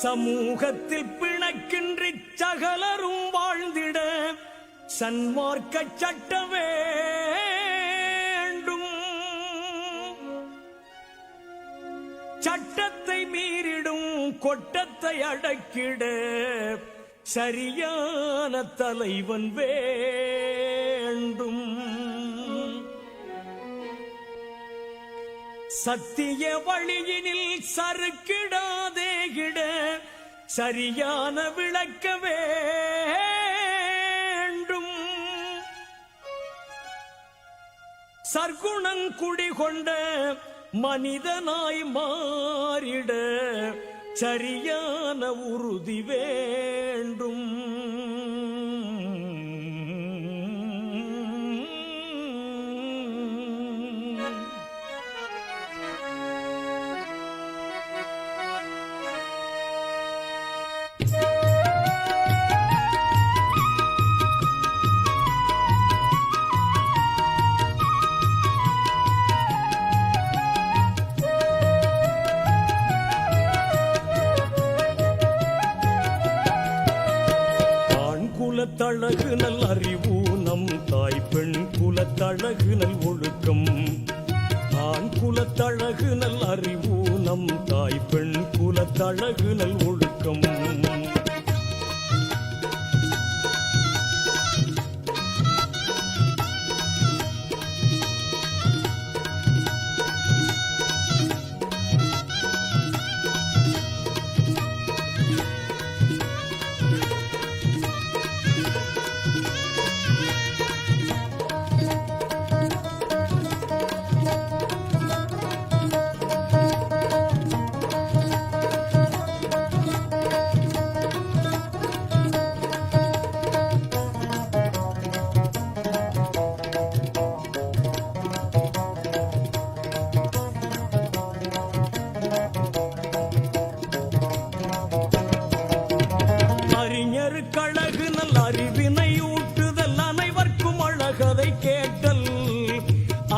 சமூகத்தில் பிணக்கின்றி சகலரும் வாழ்ந்திட சன்மார்க்க சட்ட வேண்டும் சட்டத்தை மீறிடும் கொட்டத்தை அடக்கிட சரியான தலைவன் வேண்டும். சத்திய வழியினில் சறுக்கிடாத கிட சரியான விளக்க வேண்டும். சர்க்குணங்குடி கொண்ட மனிதனாய் மாறிட சரியான உறுதி வேண்டும். குலத்தழகு நல் அறிவு நம் தாய் பெண் குலத்தழகு நல் ஒழுக்கம். ஆண் குலத்தழகு நல் அறிவு நம் தாய் பெண் குலத்தழகு நல் ஒழுக்கம்.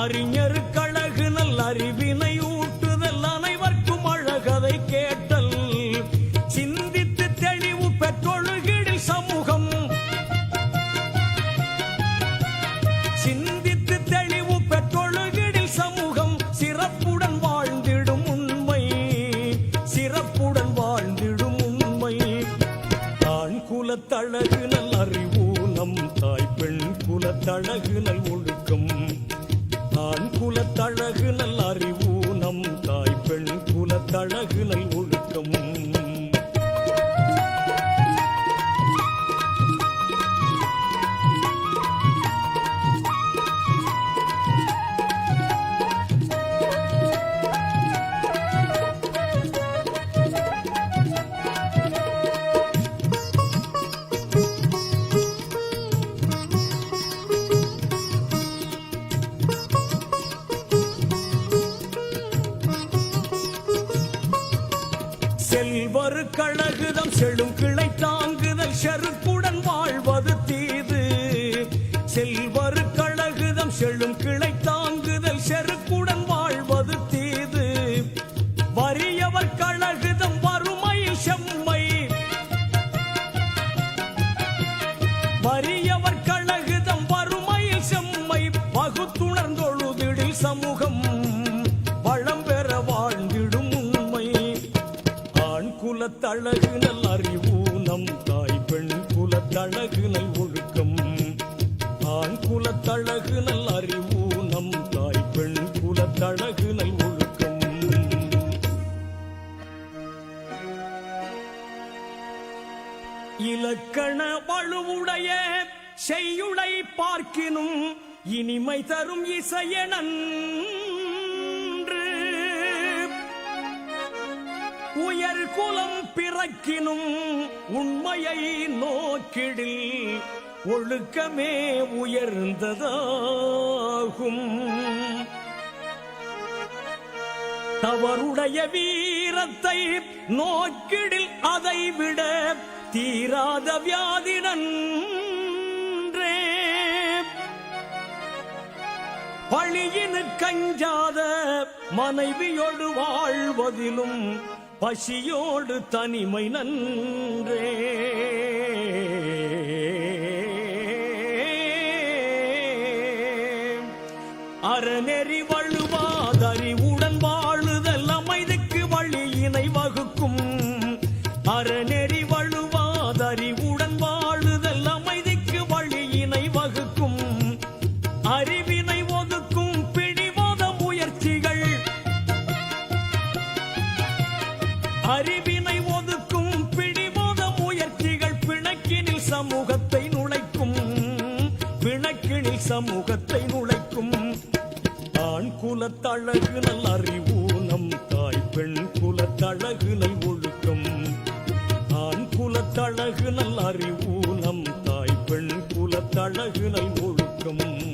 அறிஞர் கழகு நல் அறிவினை ஊட்டுதல் அனைவர்க்கும் அழகதை கேட்டல். சிந்தித்து தெளிவு பெற்றொழுகிடில் சமூகம். சிந்தித்து தெளிவு பெற்றொழுகிடில் சமூகம். சிறப்புடன் வாழ்ந்திடும் உண்மை. சிறப்புடன் வாழ்ந்திடும் உண்மை. தான் குலத்தழகு நல் அறிவு நம் தாய் பெண் குலத்தழகு நல் ஒழு செல்வர் கழகுதம் செழும் கிளை தாங்குதல் செருக்குடன் வாழ்வது தீது. செல்வரு கழகுதம் செழும் கிளை தாங்குதல் செருக்குடன் வாழ்வது தீது. வறியவர் கழகுதம் வறுமை செம்மை. வறியவர் குலத்தழகு நல் அறிவு நம் தாய் பெண் குலத்தழகு நல் ஒழுக்கம். ஆண் குலத்தழகு நல் அறிவு நம் தாய் பெண் குலத்தழகு நல் ஒழுக்கம். இலக்கண வலுவுடைய செய்யுளை பார்க்கினும் இனிமை தரும் இசையனன் உயர் குலம் பிறக்கினும் உண்மையை நோக்கிடில் ஒழுக்கமே உயர்ந்ததாகும். தவறுடைய வீரத்தை நோக்கிடில் அதை விட தீராத வியாதினன்றே பழியினு கஞ்சாத மனைவியோடு வாழ்வதிலும் பசியோடு தனிமை நன்றே. அறநெறி வழுவா சமூகத்தை நுழைக்கும் ஆண் குலத்தழகு நல் அறிவு நம் தாய் பெண் குலத்தழகு நல் ஒழுக்கம். ஆண் குலத்தழகு நல் அறிவு நம் தாய் பெண் குலத்தழகு நல் ஒழுக்கம்.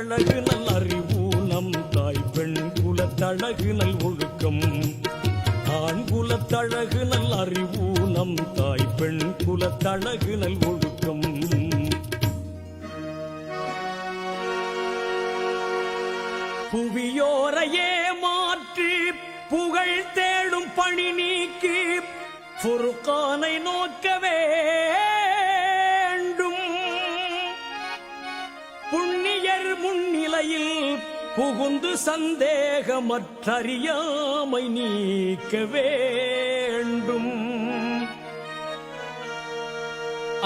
குலத்தழகு நல் அறிவு நம் தாய் பெண் குலத்தழகு நல் ஒழுக்கம். ஆண் குலத்தழகு நல் அறிவு நம் தாய் பெண் குலத்தழகு நல் ஒழுக்கம். புவியோரையே மாற்றி புகழ் தேடும் பணி நீக்கி ஃபுர்கானை நோக்கவே முன்னிலையில் புகுந்து சந்தேகமற்றறியாமை நீக்க வேண்டும்.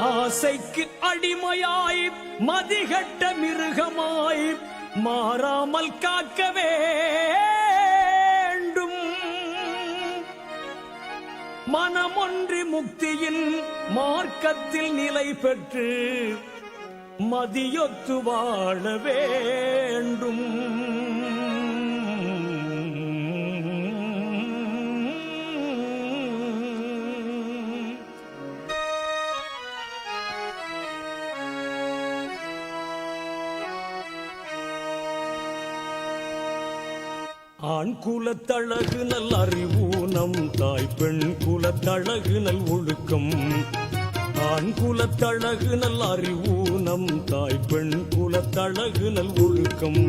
ஆசைக்கு அடிமையாய் மதிகட்ட மிருகமாய் மாறாமல் காக்க வேண்டும். மனமொன்றி முக்தியின் மார்க்கத்தில் நிலை பெற்று மதியொத்து வாழ வேண்டும். ஆண் குலத்தழகு நல் நம் தாய் பெண் குலத்தழகு நல் ஒழுக்கம். ஆண் குலத்தழகு நல் அறிவூனம் தாய் பெண் குலத்தழகு நல் ஒழுக்கம்.